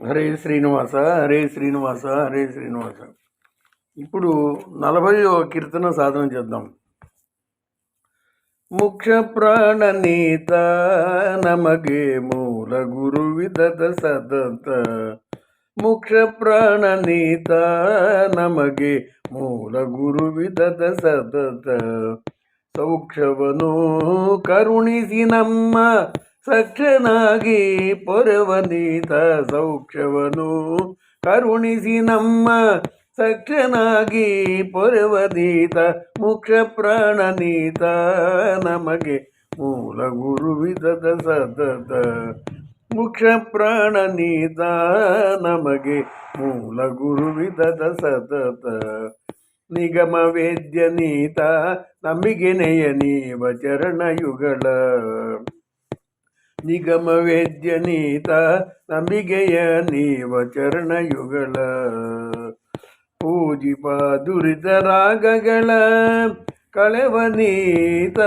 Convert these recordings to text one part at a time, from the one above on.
హరే శ్రీనివాస హరే శ్రీనివాస హరే శ్రీనివాస ఇప్పుడు నలభైవ కీర్తన సాధన చేద్దాం ముఖ్య ప్రాణనీత నమగే మూల గురు విదత సదత ಮುಖ್ಯ ಪ್ರಾಣನೀತ ನಮಗೆ ಮೂಲ ಗುರುವಿದದ ಸತತ ಸೌಖ್ಯವನು ಕರುಣಿಸಿ ನಮ್ಮ ಸಖ್ಯನಾಗಿ ಪೊರವನೀತ ಸೌಖ್ಯವನು. ಕರುಣಿಸಿ ನಮ್ಮ ಸಖ್ಯನಾಗಿ ಪೊರವನೀತ ಮುಖ್ಯ ಪ್ರಾಣನೀತ ನಮಗೆ ಮೂಲ ಗುರುವಿದದ ಸತತ. ಮುಖ್ಯ ಪ್ರಾಣನೀತ ನಮಗೆ ಮೂಲ ಗುರುವಿದ ಸತತ. ನಿಗಮ ನಂಬಿಗೆ ನೆಯ ನೀವ ಚರಣಯುಗಳ. ನಿಗಮವೇದ್ಯ ನೀತ ನಂಬಿಗೆಯ ನೀವ ಚರಣಯುಗಳ ಪೂಜಿಪ ದುರಿತ ರಾಗಗಳ ಕಳೆವನೀತ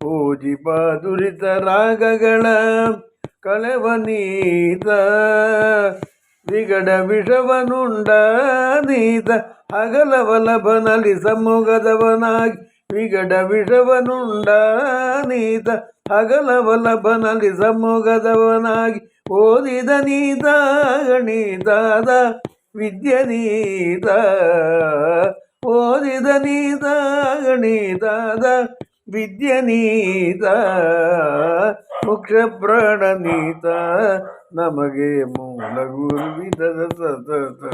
ಪೂಜಿಪ ದುರಿತ ರಾಗಗಳ ಕಳೆವನೀತ ವಿಗಡ ವಿಷವನುಂಡ ನೀತ ಹಗಲವಲಭನಲಿ ಸಮೂಗದವನಾಗಿ ವಿಷವನುಂಡ ನೀತ ಬನಲಿ ಸಮ್ಮುಗದವನಾಗಿ ಓದಿದ ನೀತ ಗಣಿತಾದ ವಿದ್ಯ ನೀತ ಓದಿದ ನೀತ ಗಣಿತಾದ ವಿದ್ಯ ನೀತ ಮುಖ್ಯ ಪ್ರಾಣ ನೀತ ನಮಗೆ ಮೂಲ ಗುರುವಿದ ಸತತ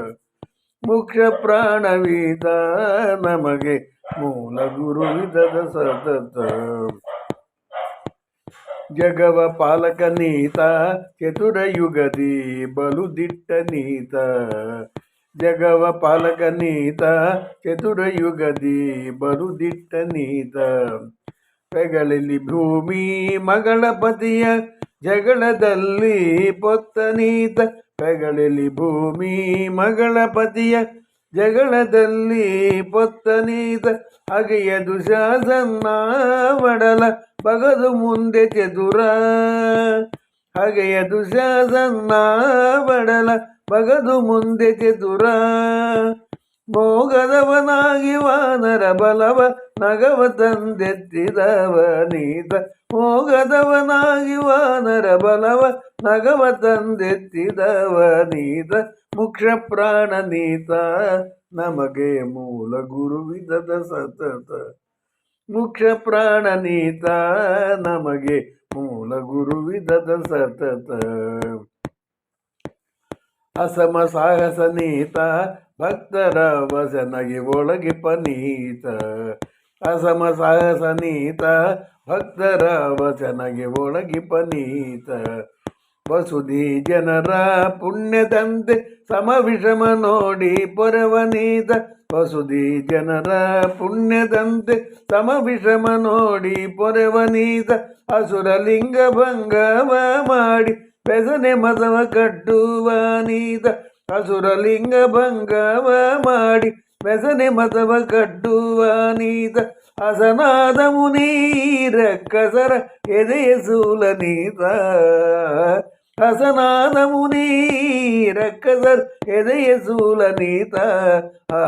ಮುಖ್ಯ ಪ್ರಾಣವೀತ ನಮಗೆ ಮೂಲ ಗುರುವಿದದ ಸತತ. ಜಗವ ಪಾಲಕ ನೀತ, ಚತುರ ಯುಗದಿ ಬಲು ದಿಟ್ಟ ನೀತ. ಜಗವ ಪಾಲಕ ನೀತ, ಚತುರ ಯುಗದಿ ಬಲು ದಿಟ್ಟ ನೀತ. ಪೆಗಳಲ್ಲಿ ಭೂಮಿ ಮಗಳ ಪತಿಯ ಜಗಳದಲ್ಲಿ ಪೊತ್ತ ನೀತ. ಪೆಗಳಲ್ಲಿ ಭೂಮಿ ಮಗಳ ಪತಿಯ ಜಗಳದಲ್ಲಿ ಪೊತ್ತನೀದ ಅಗೆಯ ದುಶಾಸನ್ನ ಮಡಲ ಬಗದು ಮುಂದೆ ಚದುರ. ಹಾಗೆಯ ದುಶಾಸನ್ನ ಬಡಲ ಬಗದು ಮುಂದೆ ಚದುರ. ಮೋಗದವನಾಗಿ ವಾನರ ಬಲವ ನಗವ ತಂದೆತ್ತಿದವ ನೀತ. ಮೋಗದವನಾಗಿ ವಾನರ ಬಲವ ನಗವ ತಂದೆತ್ತಿದವ ನೀತ. ಮುಖ್ಯ ಪ್ರಾಣ ನೀತ, ನಮಗೆ ಮೂಲ ಗುರುವಿದದ ಸತತ. ಮುಖ್ಯ ಪ್ರಾಣ ನೀತ, ನಮಗೆ ಮೂಲ ಗುರುವಿದದ ಸತತ. ಅಸಮ ಸಾಹಸ ನೀತ ಭಕ್ತರ ವಸನಗೆ ಒಳಗೆ ಪನೀತ, ಅಸಮ ಸಾಹಸ ನೀತ, ಭಕ್ತರ ವಚನಗೆ ಒಳಗೆ ಪನೀತ. ವಸುಧಿ ಜನರ ಪುಣ್ಯದಂತೆ ಸಮ ವಿಷಮ ನೋಡಿ ಪೊರವನೀತ ವಸುಧಿ ಜನರ ಪುಣ್ಯದಂತೆ ಸಮ ವಿಷಮ ನೋಡಿ ಪೊರವನೀತ ಅಸುರ ಲಿಂಗ ಭಂಗವ ಮಾಡಿ ಬೆಸನೆ ಮಸವ ಕಟ್ಟುವ ನೀತ. ಅಸುರ ಲಿಂಗ ಭಂಗವ ಮಾಡಿ ಬೆಸನೆ ಮದವ ಕಟ್ಟುವ ನೀತ ಹಸನಾದ ಮುನೀರ ಕಸರ ಎದೆಯ ಸೂಲ ನೀತ ಹಸನಾದ ಮುನೀರ ಕಸರ ಎದೆಯ ಸೂಲ ನೀತ ಆ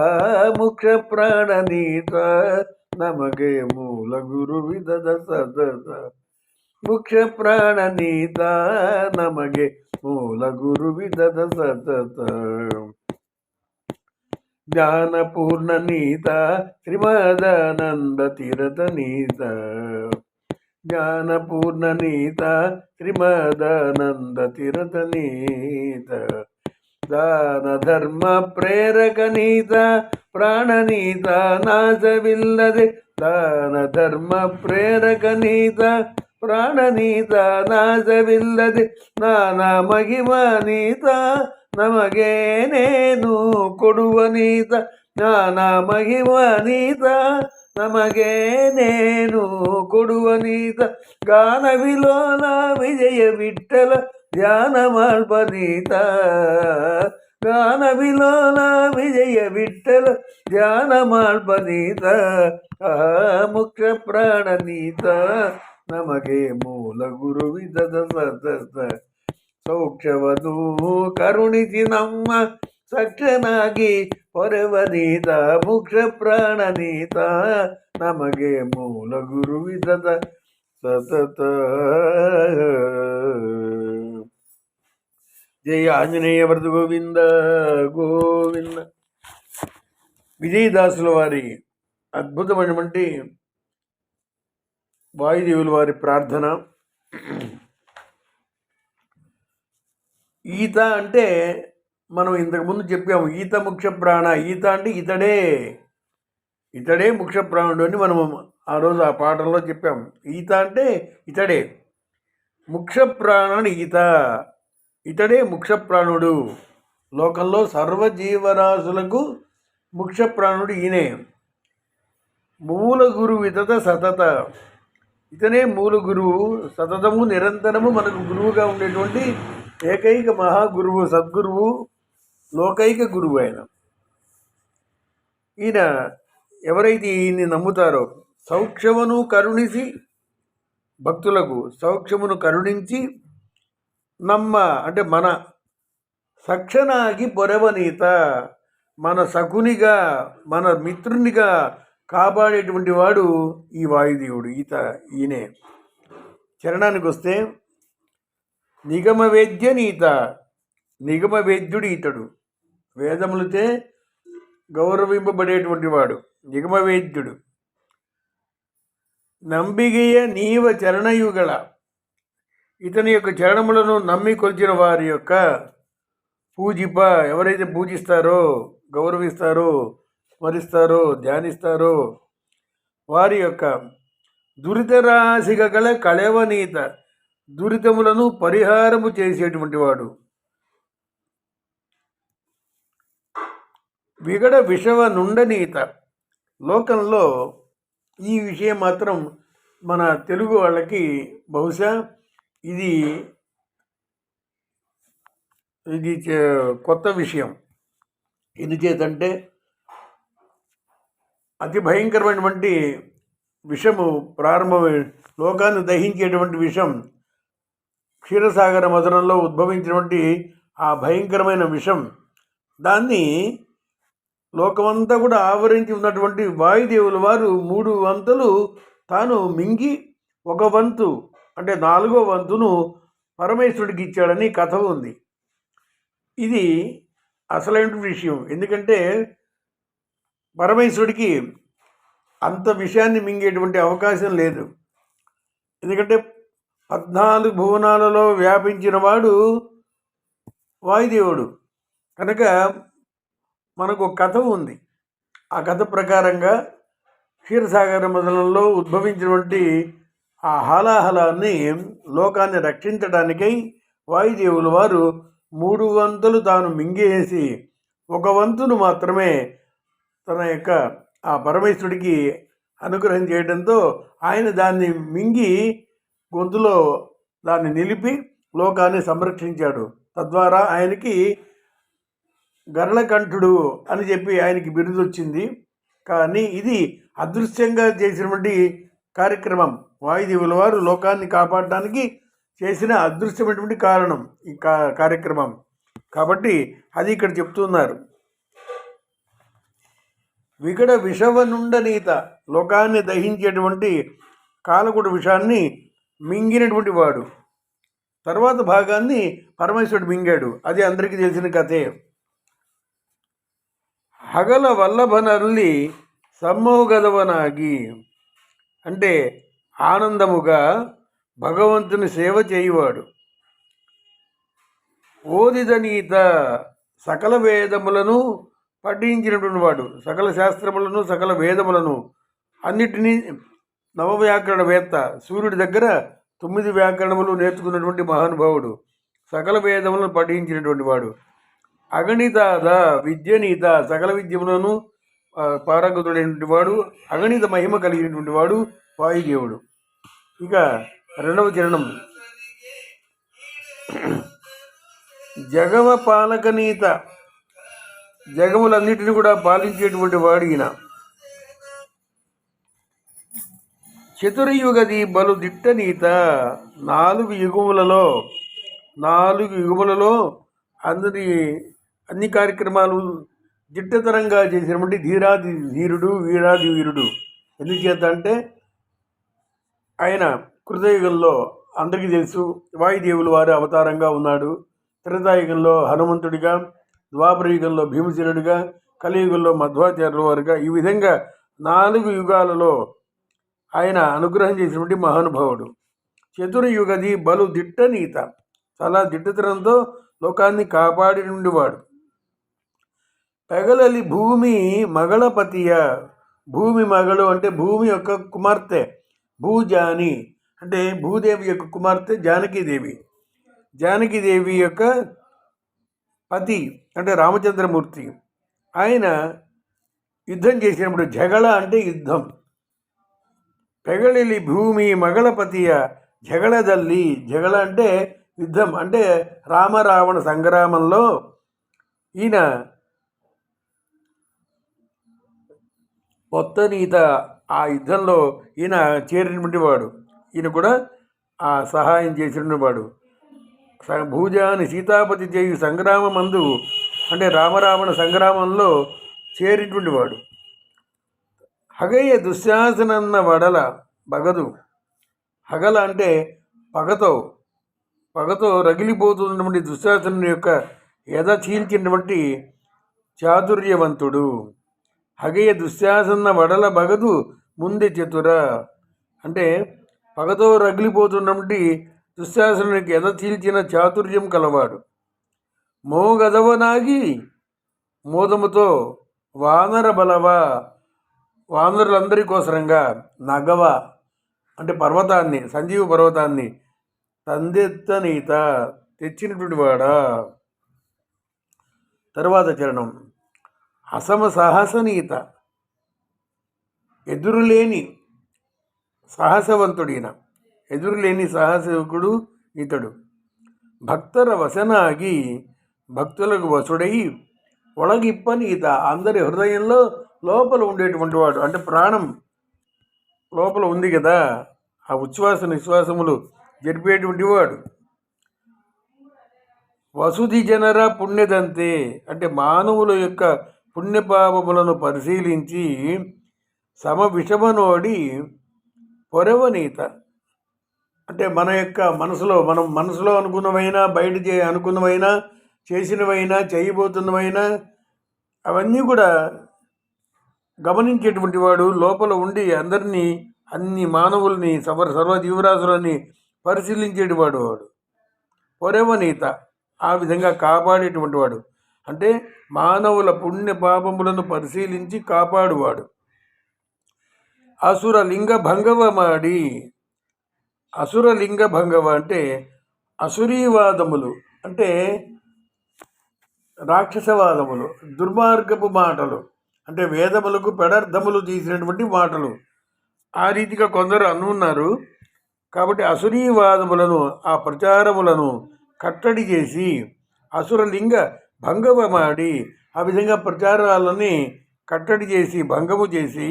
ಮುಖ್ಯ ಪ್ರಾಣ ನೀತ ನಮಗೆ ಮೂಲ ಗುರುವಿದದ ಸದಸ ಮುಖ್ಯ ಪ್ರಾಣ ನೀತ ನಮಗೆ ಮೂಲ ಗುರುವಿದದ ಸತತ ಜ್ಞಾನಪೂರ್ಣ ನೀತ ಶ್ರೀಮದಾನಂದ ತೀರಥ ನೀತ ಜ್ಞಾನಪೂರ್ಣ ನೀತ ಶ್ರೀಮದಾನಂದ ತೀರಥ ನೀತ ದಾನ ಧರ್ಮ ಪ್ರೇರಕ ನೀತ ಪ್ರಾಣನೀತ ನಾಶವಿಲ್ಲದೆ ದಾನ ಧರ್ಮ ಪ್ರೇರಕ ನೀತ ಪ್ರಾಣನೀತ ನಾಶವಿಲ್ಲದೆ ನಾನಾ ಮಹಿಮಾನೀತ ನಮಗೇನೇನು ಕೊಡುವ ನೀತ ಜ್ಞಾನ ಮಹಿಮಾನೀತ ನಮಗೇನೇನು ಕೊಡುವ ನೀತ ಗಾನ ವಿಲೋಲ ವಿಜಯ ವಿಠಲ ಧ್ಯಾನ ಮಾಡ್ಬನೀತ ಗಾನ ವಿಲೋಲ ವಿಜಯ ವಿಠಲ ಧ್ಯಾನ ಮಾಡ್ಬನೀತ ಆ ಮುಖ್ಯ ಪ್ರಾಣನೀತ ನಮಗೆ ಮೂಲ ಗುರುವಿದದ ಸತತ ಸೌಖ್ಯ ಮೋಕ್ಷವದು ಕರುಣಿಸಿ ನಮ್ಮ ಸಕ್ಷನಾಗಿ ಪೊರೆವನೀತ ಮುಕ್ಷ ಪ್ರಾಣನೀತ ನಮಗೆ ಮೂಲ ಗುರುವಿದದ ಸತತ జయ ఆంజనేయ వరద గోవింద గోవింద విజయదాసుల వారి అద్భుతమైనటువంటి వాయుదేవుల వారి ప్రార్థన. ఈత అంటే మనం ఇంతకుముందు చెప్పాము ఈత ముఖ్య ప్రాణ ఈత అంటే ఇతడే ఇతడే ముఖ్య ప్రాణుడు అని మనం ఆ రోజు ఆ పాఠంలో చెప్పాము. ఈత అంటే ఇతడే ముఖ్య ప్రాణుడు ఈత. ఇతడే ముఖ్య ప్రాణుడు. లోకంలో సర్వజీవరాశులకు ముఖ్య ప్రాణుడు ఈయనే. మూల గురు వితత సతత. ఇతనే మూల గురువు సతతము నిరంతరము మనకు గురువుగా ఉండేటువంటి ఏకైక మహాగురువు సద్గురువు లోకైక గురువు ఆయన. ఈయన ఎవరైతే ఈయన్ని నమ్ముతారో సౌక్షమును కరుణిసి భక్తులకు సౌక్షమును కరుణించి నమ్మ అంటే మన సక్షనాగి పొరవనీత మన సకునిగా మన మిత్రునిగా కాపాడేటువంటి వాడు ఈ వాయుదేవుడు ఈత ఈయనే. చరణానికి వస్తే నిగమవేద్య నీత నిగమవేద్యుడు ఈతడు. వేదములతే గౌరవింపబడేటువంటి వాడు నిగమవేద్యుడు. నంబిగయ నీవ చరణయుగల ఇతని యొక్క చరణములను నమ్మి కొలిచిన వారి యొక్క పూజిప ఎవరైతే పూజిస్తారో గౌరవిస్తారో స్మరిస్తారో ధ్యానిస్తారో. వారి యొక్క దురితరాశిగ గల కళవనీత దురితములను పరిహారము చేసేటువంటి వాడు. విగడ విషవ నుండనీత. లోకంలో ఈ విషయం మాత్రం మన తెలుగు వాళ్ళకి బహుశా ఇది ఇది చే- కొత్త విషయం. ఎందుచేతంటే అతి భయంకరమైనటువంటి విషము ప్రారంభమై లోకాన్ని దహించేటువంటి విషం క్షీరసాగర మధురంలో ఉద్భవించినటువంటి ఆ భయంకరమైన విషం దాన్ని లోకమంతా కూడా ఆవరించి ఉన్నటువంటి వాయుదేవుల వారు మూడు వంతులు తాను మింగి ఒక వంతు అంటే నాలుగో వంతును పరమేశ్వరుడికి ఇచ్చాడని కథ ఉంది. ఇది అసలైన విషయం. ఎందుకంటే పరమేశ్వరుడికి అంత విషయాన్ని మింగేటువంటి అవకాశం లేదు. ఎందుకంటే పద్నాలుగు భువనాలలో వ్యాపించిన వాడు వాయుదేవుడు. కనుక మనకు ఒక కథ ఉంది. ఆ కథ ప్రకారంగా క్షీరసాగర మదనంలో ఉద్భవించినటువంటి ఆ హాలాహలాన్ని లోకాన్ని రక్షించడానికై వాయుదేవులు వారు మూడు వంతులు తాను మింగేసి ఒక వంతును మాత్రమే తన యొక్క ఆ పరమేశ్వరుడికి అనుగ్రహం చేయడంతో ఆయన దాన్ని మింగి గొంతులో దాన్ని నిలిపి లోకాన్ని సంరక్షించాడు. తద్వారా ఆయనకి గరళకంఠుడు అని చెప్పి ఆయనకి బిరుదు వచ్చింది. కానీ ఇది అదృశ్యంగా చేసినటువంటి కార్యక్రమం. వాయుదేవుల వారు లోకాన్ని కాపాడడానికి చేసిన అదృశ్యమైనటువంటి కారణం ఈ కా కార్యక్రమం. కాబట్టి అది ఇక్కడ చెప్తున్నారు. వికట విషవనుండనీత లోకాన్ని దహించేటువంటి కాలకుడు విషాన్ని మింగినటువంటి వాడు. తర్వాత భాగాన్ని పరమేశ్వరుడు మింగాడు. అది అందరికీ తెలిసిన కథే. హగల వల్లభనల్లి సమ్మోగదవనాగి అంటే ఆనందముగా భగవంతుని సేవ చేయువాడు. ఓదిదనీత సకల వేదములను పఠించినటువంటి వాడు సకల శాస్త్రములను సకల వేదములను అన్నిటినీ నవవ్యాకరణ వేత్త సూర్యుడి దగ్గర తొమ్మిది వ్యాకరణములు నేర్చుకున్నటువంటి మహానుభావుడు సకల వేదములను పఠించినటువంటి వాడు. అగణితాద విద్యనీత సకల విద్యములను పారంగతుడైనటువంటి వాడు అగణిత మహిమ కలిగినటువంటి వాడు వాయుదేవుడు. ఇక రెండవ చరణం. జగమ పాలకనీత జగములన్నిటిని కూడా పాలించేటువంటి వాడు ఈయన. చతుర్యుగది బలు దిట్టనీత నాలుగు యుగములలో నాలుగు యుగములలో అందరి అన్ని కార్యక్రమాలు దిట్టతరంగా చేసినటువంటి ధీరాది ధీరుడు వీరాది వీరుడు. ఎందుచేత అంటే ఆయన కృతయుగంలో అందరికీ తెలుసు వాయుదేవులు వారి అవతారంగా ఉన్నాడు. త్రేతాయుగంలో హనుమంతుడిగా ద్వాపర యుగంలో భీమసేనుడిగా కలియుగంలో మధ్వాచార్యుల వారుగా ఈ విధంగా నాలుగు యుగాలలో ఆయన అనుగ్రహం చేసినటువంటి మహానుభావుడు. చతుర్యుగది బలు దిట్ట నీత. చాలా దిట్టతనంతో లోకాన్ని కాపాడి నుండివాడు పెగలలి భూమి మగళపతియ భూమి మగలు అంటే భూమి యొక్క కుమార్తె. భూజాని అంటే భూదేవి యొక్క కుమార్తె జానకీదేవి. జానకీదేవి యొక్క పతి. అంటే రామచంద్రమూర్తి. ఆయన యుద్ధం చేసినప్పుడు జగళ అంటే యుద్ధం. పెగళిలి భూమి మగళపతియ జగళదల్లి జగళ అంటే యుద్ధం. అంటే రామరావణ సంగ్రామంలో ఈయన పొత్తనీత ఆ యుద్ధంలో ఈయన చేరినటువంటి వాడు. ఈయన కూడా ఆ సహాయం చేసినటువంటి వాడు. స- భూజాని సీతాపతి చేయు సంగ్రామమందు అంటే రామరావణ సంగ్రామంలో చేరినటువంటి వాడు. హగయ్య దుశ్శాసనన్న వడల బగదు. హగల అంటే పగతో పగతో రగిలిపోతున్నటువంటి దుశ్శాసనం యొక్క ఎద చీల్చినటువంటి చాతుర్యవంతుడు. హగయ్య దుశ్శాసన వడల బగదు ముందే చతుర. అంటే పగతో రగిలిపోతున్నటువంటి దుశ్శాసనునికి ఎద చీల్చిన చాతుర్యం కలవాడు. మోగదవనాగి మోదముతో వానర బలవ వానరులందరి కోసరంగా నగవ అంటే పర్వతాన్ని సంజీవ పర్వతాన్ని తందెత్తనీత తెచ్చినటువంటి వాడా. తర్వాత చరణం. అసమ సాహసనీత ఎదురులేని సాహసవంతుడిన ఎదురులేని సాహసకుడు ఇతడు భక్తర వశనాగి భక్తులకు వసుడై ఒಳగిప్పనీత అందరి హృదయంలో లోపల ఉండేటువంటి వాడు అంటే ప్రాణం లోపల ఉంది కదా ఆ ఉచ్ఛ్వాస నిశ్వాసములు జరిపేటువంటి వాడు. వసుధి జనర పుణ్యదంతే అంటే మానవుల యొక్క పుణ్యపాపములను పరిశీలించి సమ విషమనోడి పొరవనీత. అంటే మన యొక్క మనసులో మనం మనసులో అనుకున్నవైనా బయట చే అనుకున్నవైనా చేసినవైనా చేయబోతున్నవైనా అవన్నీ కూడా గమనించేటువంటి వాడు లోపల ఉండి అందరినీ అన్ని మానవుల్ని సర్వ సర్వజీవరాశులని పరిశీలించేటి వాడు వాడు. పొరవనీత ఆ విధంగా కాపాడేటువంటి వాడు. అంటే మానవుల పుణ్య పాపములను పరిశీలించి కాపాడువాడు. అసుర లింగ భంగవ మాడి అసుర లింగ భంగవ అంటే అసురీవాదములు. అంటే రాక్షసవాదములు దుర్మార్గపు మాటలు అంటే వేదములకు పెడర్థములు తీసినటువంటి మాటలు. ఆ రీతిగా కొందరు అనున్నారు కాబట్టి అసురీవాదములను ఆ ప్రచారములను కట్టడి చేసి అసురలింగ భంగమాడి ఆ విధంగా ప్రచారాలని కట్టడి చేసి భంగము చేసి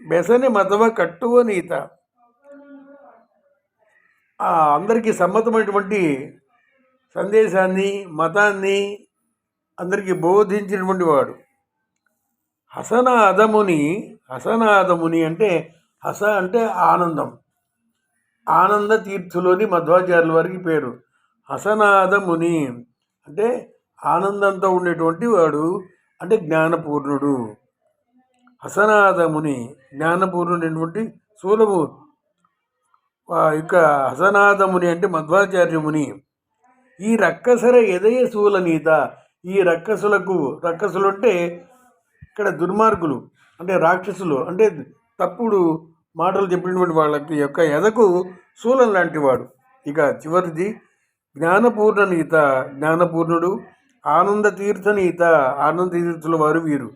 బెసని మతవ కట్టువ నీత అందరికీ సమ్మతమైనటువంటి సందేశాన్ని మతాన్ని అందరికీ బోధించినటువంటి వాడు. హసనాదముని హసనాదముని అంటే హస అంటే ఆనందం. ఆనంద తీర్థులోని మధ్వాచార్యుల వారికి పేరు. హసనాదముని అంటే ఆనందంతో ఉండేటువంటి వాడు అంటే జ్ఞానపూర్ణుడు. హసనాదముని జ్ఞానపూర్ణుడైనటువంటి శూలము ఇక హసనాదముని అంటే మధ్వాచార్యముని ఈ రక్కసర ఎదయ శూలనీత ఈ రక్కసులకు రక్కసులు అంటే ఇక్కడ దుర్మార్గులు అంటే రాక్షసులు అంటే తప్పుడు మాటలు చెప్పినటువంటి వాళ్ళకి యొక్క ఎదకు శూలం లాంటివాడు. ఇక చివరిది జ్ఞానపూర్ణనీత జ్ఞానపూర్ణుడు ఆనంద తీర్థనీత ఆనంద తీర్థుల వారు వీరు.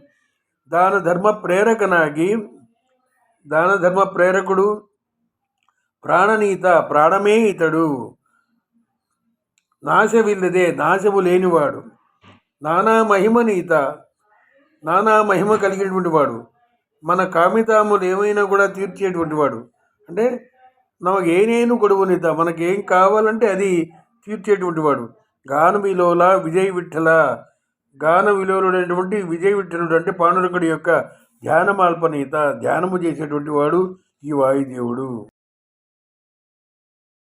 దాన ధర్మ ప్రేరకనాగి దాన ధర్మ ప్రేరకుడు ప్రాణనీత ప్రాణమే ఇతడు. నాశవిల్లదే నాశము లేనివాడు. నానా మహిమనీత నానా మహిమ కలిగినటువంటి వాడు. మన కామితాములు ఏమైనా కూడా తీర్చేటువంటి వాడు. అంటే నమకు ఏనేను మనకి మనకేం కావాలంటే అది తీర్చేటువంటి వాడు. గాన విలోల విజయ విఠల. గాన విలువలైనటువంటి విజయ విఠలుడు అంటే పాండురంగుడి యొక్క ధ్యానమాల్పనీత ధ్యానము చేసేటువంటి వాడు ఈ వాయుదేవుడు.